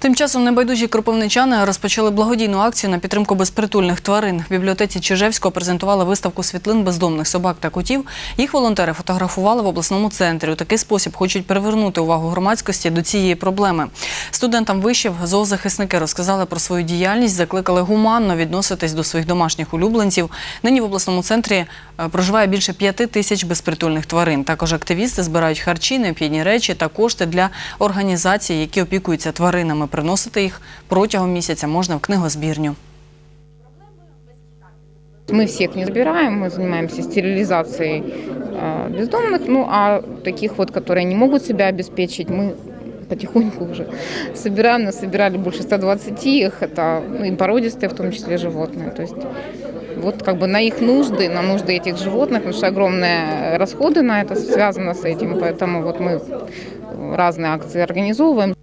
Тим часом небайдужі кропивничани розпочали благодійну акцію на підтримку безпритульних тварин. В бібліотеці Чижевського презентували виставку світлин бездомних собак та котів. Їх волонтери фотографували в обласному центрі. У такий спосіб хочуть привернути увагу громадськості до цієї проблеми. Студентам вишів зоозахисники розказали про свою діяльність, закликали гуманно відноситись до своїх домашніх улюбленців. Нині в обласному центрі е, проживає більше п'яти тисяч безпритульних тварин. Також активісти збирають харчі, необхідні речі та кошти для організацій, які опікуються тваринами Приносити їх протягом місяця можна в книгозбірню. Мы всех не забираем, мы занимаемся стерилизацией э, бездомных, ну а таких вот, которые не могут себя обеспечить, мы потихоньку уже собираем, нас собирали больше 120 их, это ну, и породистые в том числе животные, то есть вот как бы на их нужды, на нужды этих животных, потому что огромные расходы на это связано с этим, поэтому вот мы разные акции организовываем.